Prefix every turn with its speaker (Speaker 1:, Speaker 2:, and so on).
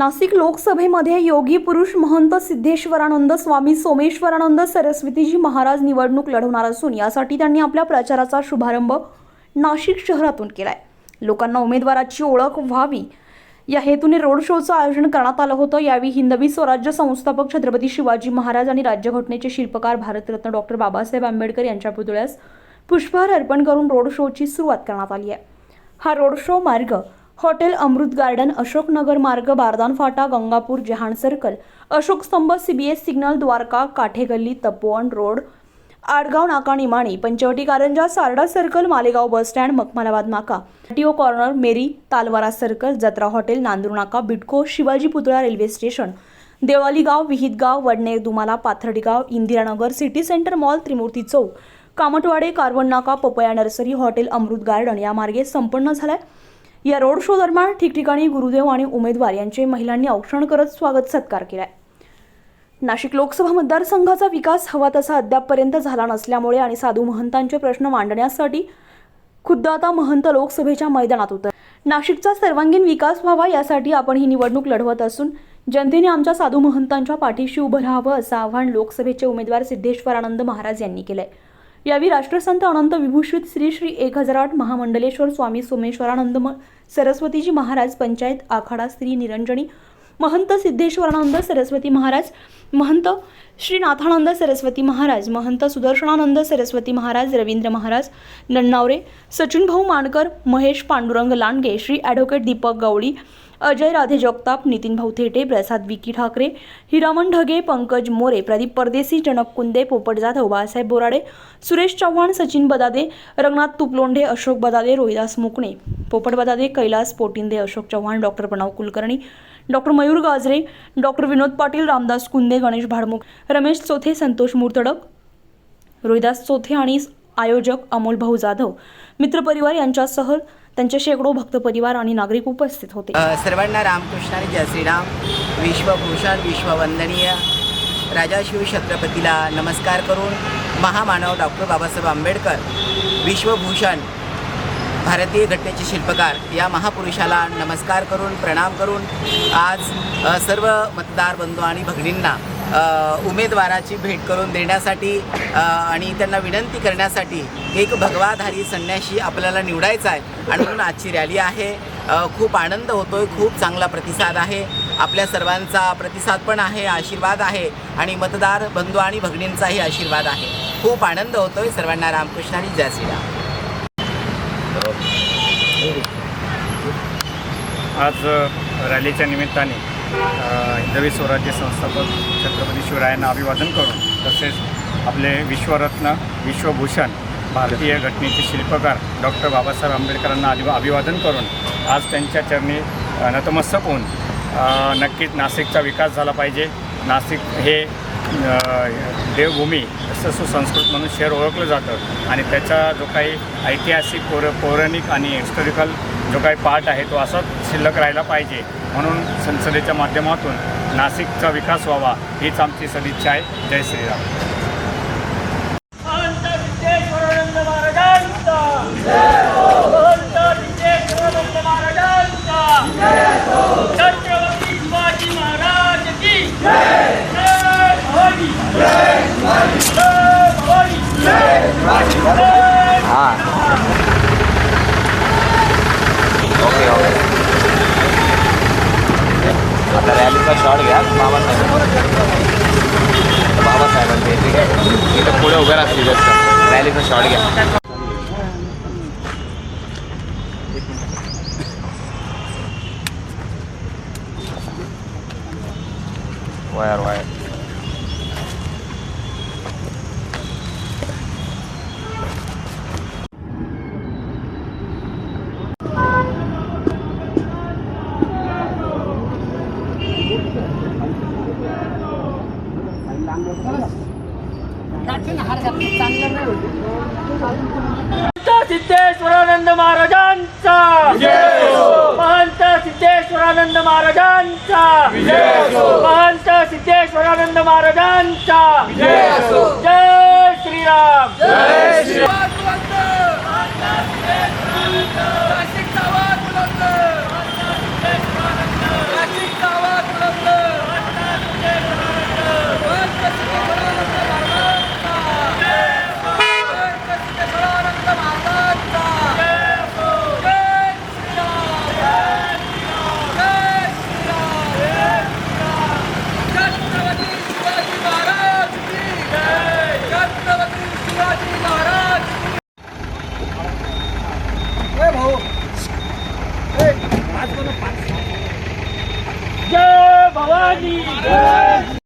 Speaker 1: नाशिक लोकसभेमध्ये योगी पुरुष महंत सिद्धेश्वरानंद स्वामी सोमेश्वरानंद सरस्वतीजी महाराज निवडणूक लढवणार असून यासाठी त्यांनी आपल्या प्रचाराचा शुभारंभ नाशिक शहरातून केला आहे लोकांना उमेदवाराची ओळख व्हावी या हेतूने रोड शोचं आयोजन करण्यात आलं होतं. यावेळी हिंदवी स्वराज्य संस्थापक छत्रपती शिवाजी महाराज आणि राज्यघटनेचे शिल्पकार भारतरत्न डॉक्टर बाबासाहेब आंबेडकर यांच्या पुतळ्यास पुष्पहार अर्पण करून रोड शोची सुरुवात करण्यात आली आहे. हा रोड शो मार्ग हॉटेल अमृत गार्डन अशोकनगर मार्ग बारदान फाटा Gangapur Jahan circle Ashok Stambh CBS signal Dwarka Kathegalli Tapovan road Adgaon नाका Nimani Panchavati Karanja Sarda circle Malegaon bus stand Makhmalabad नाका TO corner Meri Talwara circle Jatra hotel Nandur नाका बिटको शिवाजी पुतळा railway station Deolali गाव Vihit Vadner Dumala Pathardigaon Indiranagar city centre mall Trimurti chowk Kamatwade Karvan नाका papaya nursery hotel Amrit garden या मार्गे संपन्न झालाय. या रोड शो दरम्यान ठिकठिकाणी गुरुदेव आणि उमेदवार यांचे महिलांनी औक्षण करत स्वागत सत्कार केलाय. नाशिक लोकसभा मतदारसंघाचा विकास हवा तसा अद्यापपर्यंत झाला नसल्यामुळे आणि साधू महंतांचे प्रश्न मांडण्यासाठी खुद्द आता महंत लोकसभेच्या मैदानात उतर नाशिकचा सर्वांगीण विकास व्हावा यासाठी आपण ही निवडणूक लढवत असून जनतेने आमच्या साधू महंतांच्या पाठीशी उभं राहावं असं आवाहन लोकसभेचे उमेदवार सिद्धेश्वरानंद महाराज यांनी केलंय. यावेळी राष्ट्रसंत अनंत विभूषित श्री श्री एक हजार आठ महामंडलेश्वर स्वामी सोमेश्वरानंद म- सरस्वतीजी महाराज पंचायत आखाडा श्री निरंजनी महंत सिद्धेश्वरानंद सरस्वती महाराज महंत श्रीनाथानंद सरस्वती महाराज महंत सुदर्शनानंद सरस्वती महाराज रवींद्र महाराज नन्नावरे सचिन भाऊ मानकर महेश पांडुरंग लांडगे श्री ॲडव्होकेट दीपक गवळी अजय राधे जगताप नितीन भाऊ Thete Prasad Vicky Thackeray Hiraman Dhage Pankaj More Pradeep Pardeshi Janak Kunde Popat Jadhav Balasaheb Borade Suresh Chavan Sachin बदादे Ranganath तुपलोंढे Ashok Badade Rohidas Mukane Popat Badade Kailas Potinde Ashok Chavan doctor Pranav Kulkarni doctor Mayur Gajare doctor Vinod Patil Ramdas Kunde Ganesh Bhadmukh Ramesh Chothe Santosh Murtadak Rohidas Chothe आणि आयोजक अमोल भाऊ जाधव मित्रपरिवार यांच्यासह त्यांचे शेकडो भक्त परिवार आणि नागरिक उपस्थित होते.
Speaker 2: सर्वांना रामकृष्ण आणि जय श्रीराम. विश्वभूषण विश्ववंदनीय. राजा शिव छत्रपतीला नमस्कार करून महामानव डॉक्टर बाबासाहेब आंबेडकर विश्वभूषण भारतीय घटनेचे शिल्पकार या महापुरुषाला नमस्कार करून प्रणाम करून आज सर्व मतदार बंधू आणि भगिनींना उमेदवाराची भेट करून देण्यासाठी आणि त्यांना विनंती करण्यासाठी एक भगवाधारी संन्याशी आपल्याला निवडायचा आहे. आणि म्हणून आजची रॅली आहे. खूप आनंद होतोय. खूप चांगला प्रतिसाद आहे. आपल्या सर्वांचा प्रतिसाद पण आहे आशीर्वाद आहे. आणि मतदार बंधू आणि भगिनींचाही आशीर्वाद आहे. खूप आनंद होतोय. सर्वांना रामकृष्ण आणि जय श्रीराम.
Speaker 3: आज रॅलीच्या निमित्ताने हिंदवी स्वराज्य संस्थापक छत्रपती शिवरायांना अभिवादन करून तसेच आपले विश्वरत्न विश्वभूषण भारतीय घटनेचे शिल्पकार डॉक्टर बाबासाहेब आंबेडकरांना अभि अभिवादन करून आज त्यांच्या चरणी नतमस्तक होऊन नक्कीच नाशिकचा विकास झाला पाहिजे. नाशिक हे देवभूमी असं सुसंस्कृत म्हणून शहर ओळखलं जातं. आणि त्याचा जो काही ऐतिहासिक पौर पौराणिक आणि हिस्टॉरिकल जो काही पार्ट आहे तो असाच शिल्लक राहायला पाहिजे. म्हणून संसदेच्या माध्यमातून नाशिकचा विकास व्हावा हीच आमची सदिच्छा आहे. जय श्रीराम.
Speaker 4: महंत का
Speaker 5: शॉट गया तो बाबा साहब बाबा साहब ये तो पूरे उभे राहतील जास्त पहले का शॉट गया। वायर वायर
Speaker 4: सिद्धेश्वरानंद महाराजांचा. महंत सिद्धेश्वरानंद महाराजांचा. महंत सिद्धेश्वरानंद महाराजांचा. जय श्रीराम. जय जय भवानी